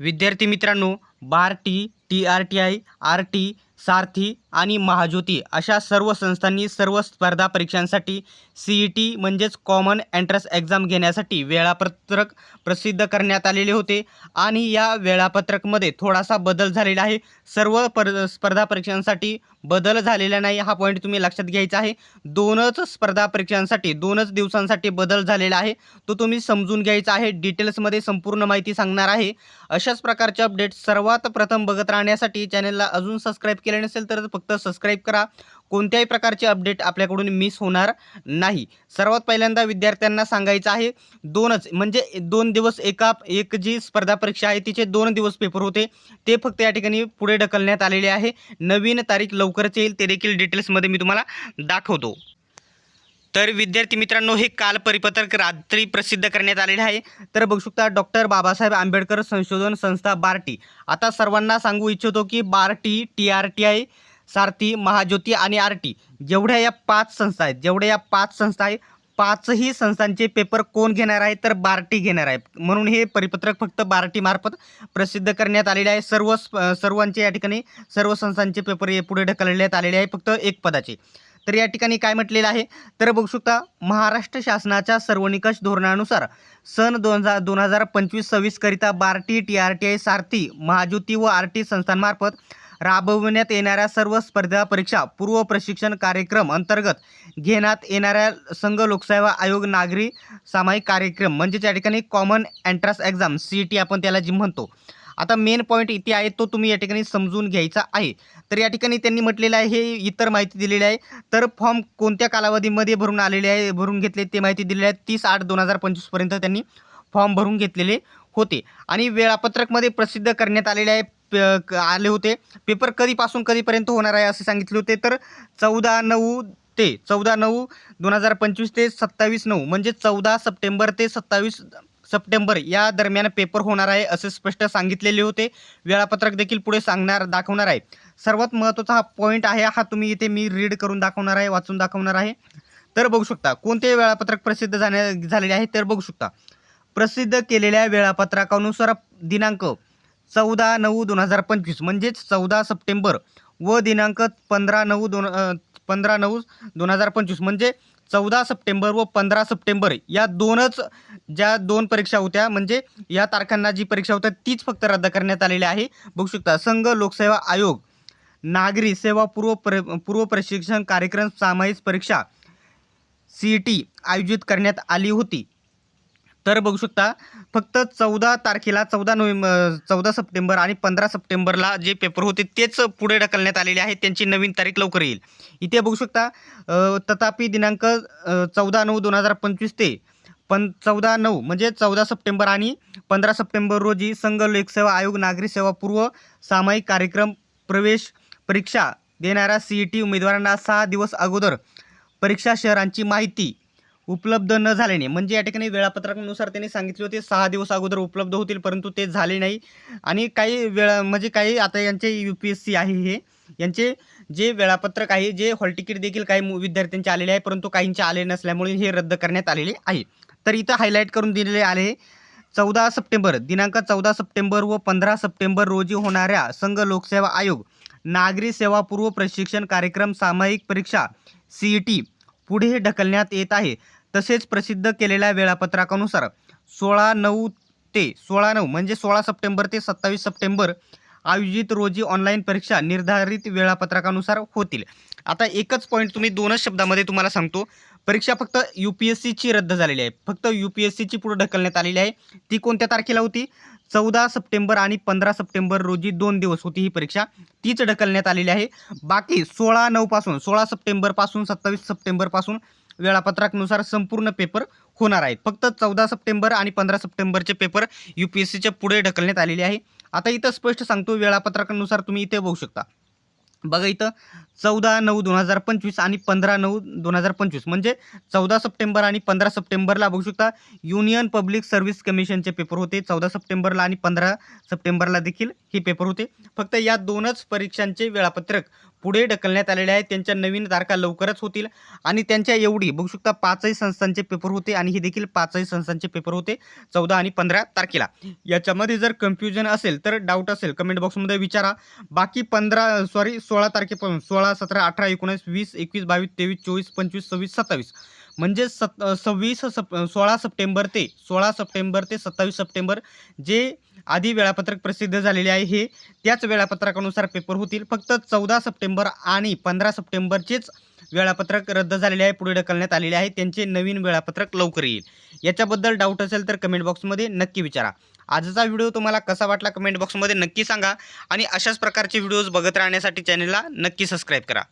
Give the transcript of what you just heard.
विद्यार्थी मित्रांनो Barti T R T I R T Sarthi आणि महाज्योती अशा सर्व संस्थांनी सर्व स्पर्धा परीक्षांसाठी सी ई टी म्हणजेच कॉमन एंट्रन्स एक्झाम घेण्यासाठी वेळापत्रक प्रसिद्ध करण्यात आलेले होते. आणि या वेळापत्रकमध्ये थोडासा बदल झालेला आहे. सर्व पर स्पर्धा परीक्षांसाठी बदल झालेला नाही. हा पॉईंट तुम्ही लक्षात घ्यायचा आहे. दोनच स्पर्धा परीक्षांसाठी दोनच दिवसांसाठी बदल झालेला आहे. तो तुम्ही समजून घ्यायचा आहे. डिटेल्समध्ये संपूर्ण माहिती सांगणार आहे. अशाच प्रकारचे अपडेट सर्वात प्रथम बघत राहण्यासाठी चॅनलला अजून सबस्क्राईब केले नसेल तर फक्त सबस्क्राईब करा. कोणत्याही प्रकारचे अपडेट आपल्याकडून मिस होणार नाही. सर्वात पहिल्यांदा विद्यार्थ्यांना सांगायचं आहे दोनच म्हणजे दोन दिवस एका एक जी स्पर्धा परीक्षा आहे तिचे दोन दिवस पेपर होते. ते फक्त या ठिकाणी पुढे ढकलण्यात आलेले आहे. नवीन तारीख लवकरच येईल ते देखील डिटेल्समध्ये मी तुम्हाला दाखवतो. तर विद्यार्थी मित्रांनो हे काल परिपत्रक रात्री प्रसिद्ध करण्यात आलेले आहे. तर बघू शकता डॉक्टर बाबासाहेब आंबेडकर संशोधन संस्था बार्टी. आता सर्वांना सांगू इच्छितो की Barti T R T I Sarthi Mahajyoti आणि आर टी. जेवढ्या या पाच संस्था आहेत जेवढ्या या पाच संस्था आहे पाचही संस्थांचे पेपर कोण घेणार आहे तर बार्टी घेणार आहे. म्हणून हे परिपत्रक फक्त बार्टीमार्फत प्रसिद्ध करण्यात आलेले आहे. सर्व सर्वांचे या ठिकाणी सर्व संस्थांचे पेपर हे पुढे ढकलण्यात आलेले आहे फक्त एक पदाचे. तर या ठिकाणी काय म्हटलेलं आहे? तर बघू शकता महाराष्ट्र शासनाच्या सर्व निकष धोरणानुसार सन दोन हजार दोन हजार पंचवीस सव्वीसकरिता Barti T R T I Sarthi Mahajyoti व आर टी संस्थांमार्फत राबविण्यात येणाऱ्या सर्व स्पर्धा परीक्षा पूर्व प्रशिक्षण कार्यक्रम अंतर्गत घेण्यात येणाऱ्या संघ लोकसेवा आयोग नागरी सामायिक कार्यक्रम म्हणजेच या ठिकाणी common entrance exam C E T आपण त्याला जी म्हणतो. आता मेन पॉईंट इथे आहे तो तुम्ही या ठिकाणी समजून घ्यायचा आहे. तर या ठिकाणी त्यांनी म्हटलेलं आहे हे इतर माहिती दिलेली आहे. तर फॉर्म कोणत्या कालावधीमध्ये भरून आलेले आहे भरून घेतले ते माहिती दिलेली आहे. तीस आठ दोन हजार पंचवीसपर्यंत त्यांनी फॉर्म भरून घेतलेले होते. आणि वेळापत्रकमध्ये प्रसिद्ध करण्यात आलेले आहे प- क- आले होते. पेपर कधीपासून कधीपर्यंत होणार आहे असे सांगितले होते. तर चौदा नऊ ते चौदा नऊ दोन हजार पंचवीस ते सत्तावीस नऊ म्हणजे चौदा सप्टेंबर ते सत्तावीस सप्टेंबर या दरम्यान पेपर होणार आहे असे स्पष्ट सांगितलेले होते. वेळापत्रक देखील पुढे सांगणार दाखवणार आहे. सर्वात महत्त्वाचा हा पॉईंट आहे हा तुम्ही इथे मी रीड करून दाखवणार आहे वाचून दाखवणार आहे. तर बघू शकता कोणते वेळापत्रक प्रसिद्ध झाले झालेले आहे तर बघू शकता. प्रसिद्ध केलेल्या वेळापत्रकानुसार दिनांक चौदा नऊ दोन हजार पंचवीस म्हणजेच चौदा सप्टेंबर व दिनांक पंधरा नऊ दोन पंधरा नऊ दोन हजार पंचवीस. म्हणजे चौदा सप्टेंबर व पंधरा सप्टेंबर या दोनच ज्या दोन परीक्षा होत्या म्हणजे या तारखांना जी परीक्षा होत्या तीच फक्त रद्द करण्यात आलेली आहे. बघू शकता संघ लोकसेवा आयोग नागरी सेवा पूर्व प्र पूर्व प्रशिक्षण कार्यक्रम सामायिक परीक्षा सी ई टी आयोजित करण्यात आली होती. तर बघू शकता फक्त चौदा तारखेला चौदा नोव्हेंबर चौदा सप्टेंबर आणि पंधरा सप्टेंबरला जे पेपर होते तेच पुढे ढकलण्यात आलेले आहेत. त्यांची नवीन तारीख लवकर येईल. इथे बघू शकता तथापि दिनांक चौदा नऊ दोन हजार पंचवीस ते पण चौदा नऊ म्हणजे चौदा सप्टेंबर आणि पंधरा सप्टेंबर रोजी संघ लोकसेवा आयोग नागरी सेवा पूर्व सामायिक कार्यक्रम प्रवेश परीक्षा देणाऱ्या सी ई टी उमेदवारांना सहा दिवस अगोदर परीक्षा शहरांची माहिती उपलब्ध न झाल्याने म्हणजे या ठिकाणी वेळापत्रकानुसार त्यांनी सांगितले होते सहा दिवस अगोदर उपलब्ध होतील परंतु ते झाले नाही. आणि काही वेळा म्हणजे काही आता यांचे यू पी एस सी आहे हे. यांचे जे वेळापत्रक आहे जे हॉल तिकीट देखील काही विद्यार्थ्यांचे आलेले आहे परंतु काहींचे आले नसल्यामुळे हे रद्द करण्यात आलेले आहे. तर इथं हायलाईट करून दिलेले आहे चौदा सप्टेंबर दिनांक चौदा सप्टेंबर व पंधरा सप्टेंबर रोजी होणाऱ्या संघ लोकसेवा आयोग नागरी सेवा पूर्व प्रशिक्षण कार्यक्रम सामायिक परीक्षा सी ई टी पुढे ढकलण्यात येत आहे. तसेच प्रसिद्ध केलेल्या वेळापत्रकानुसार सोळा नऊ ते सोळा नऊ म्हणजे सोळा सप्टेंबर ते सत्तावीस सप्टेंबर आयोजित रोजी ऑनलाईन परीक्षा निर्धारित वेळापत्रकानुसार होतील. आता एकच पॉईंट तुम्ही दोनच शब्दामध्ये तुम्हाला सांगतो. परीक्षा फक्त यू पी एस सीची रद्द झालेली आहे. फक्त यू पी एस सीची पुढे ढकलण्यात आलेली आहे. ती कोणत्या तारखेला होती? चौदा सप्टेंबर आणि पंधरा सप्टेंबर रोजी दोन दिवस होती ही परीक्षा. तीच ढकलण्यात आलेली आहे. बाकी सोळा नऊपासून सोळा सप्टेंबरपासून सत्तावीस सप्टेंबरपासून वेळापत्रकानुसार संपूर्ण पेपर होणार आहेत. फक्त चौदा सप्टेंबर आणि पंधरा सप्टेंबरचे पेपर यू पी एस सीच्या पुढे ढकलण्यात आलेले आहे. आता इथं स्पष्ट सांगतो वेळापत्रकानुसार तुम्ही इथे बघू शकता. बघा इथं चौदा नऊ दोन हजार पंचवीस आणि पंधरा नऊ दोन हजार पंचवीस. म्हणजे चौदा सप्टेंबर आणि पंधरा सप्टेंबरला बघू शकता युनियन पब्लिक सर्व्हिस कमिशनचे पेपर होते. चौदा सप्टेंबरला आणि पंधरा सप्टेंबरला देखील हे पेपर होते. फक्त या दोनच परीक्षांचे वेळापत्रक पुढे ढकलण्यात आलेल्या आहेत. त्यांच्या नवीन तारखा लवकरच होतील आणि त्यांच्या एवढी बघू शकता पाचही संस्थांचे पेपर होते आणि हे देखील पाचही संस्थांचे पेपर होते चौदा आणि पंधरा तारखेला. याच्यामध्ये जर कन्फ्युजन असेल तर डाऊट असेल कमेंट बॉक्समध्ये विचारा. बाकी पंधरा सॉरी सोळा तारखेपासून सोळा सतरा अठरा एकोणीस वीस एकवीस बावीस तेवीस चोवीस पंचवीस सव्वीस सत्तावीस. म्हणजे सत सव्वीस सप सोळा सप्टेंबर ते सोळा सप्टेंबर ते सत्तावीस सप्टेंबर जे आधी वेळापत्रक प्रसिद्ध झालेले आहे हे त्याच वेळापत्रकानुसार पेपर होतील. फक्त चौदा सप्टेंबर आणि पंधरा सप्टेंबरचेच वेळापत्रक रद्द झालेले आहे पुढे ढकलण्यात आलेले आहे. त्यांचे नवीन वेळापत्रक लवकर येईल. याच्याबद्दल डाऊट असेल तर कमेंट बॉक्समध्ये नक्की विचारा. आजचा व्हिडिओ तुम्हाला कसा वाटला कमेंट बॉक्समध्ये नक्की सांगा आणि अशाच प्रकारचे व्हिडिओज बघत राहण्यासाठी चॅनलला नक्की सबस्क्राईब करा.